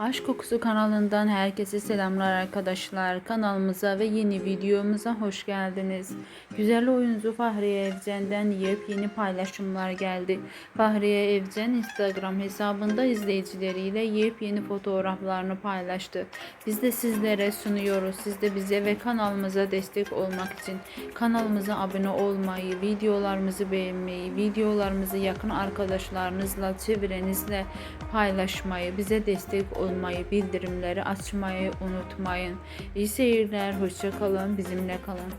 Aşk Kokusu kanalından herkese selamlar arkadaşlar. Kanalımıza ve yeni videomuza hoş geldiniz. Güzel oyuncu Fahriye Evcen'den yepyeni paylaşımlar geldi. Fahriye Evcen Instagram hesabında izleyicileriyle yepyeni fotoğraflarını paylaştı. Biz de sizlere sunuyoruz. Siz de bize ve kanalımıza destek olmak için kanalımıza abone olmayı, videolarımızı beğenmeyi, videolarımızı yakın arkadaşlarınızla, çevrenizle paylaşmayı, bize destek olmayı, bildirimleri açmayı unutmayın. İyi seyirler, hoşça kalın, bizimle kalın.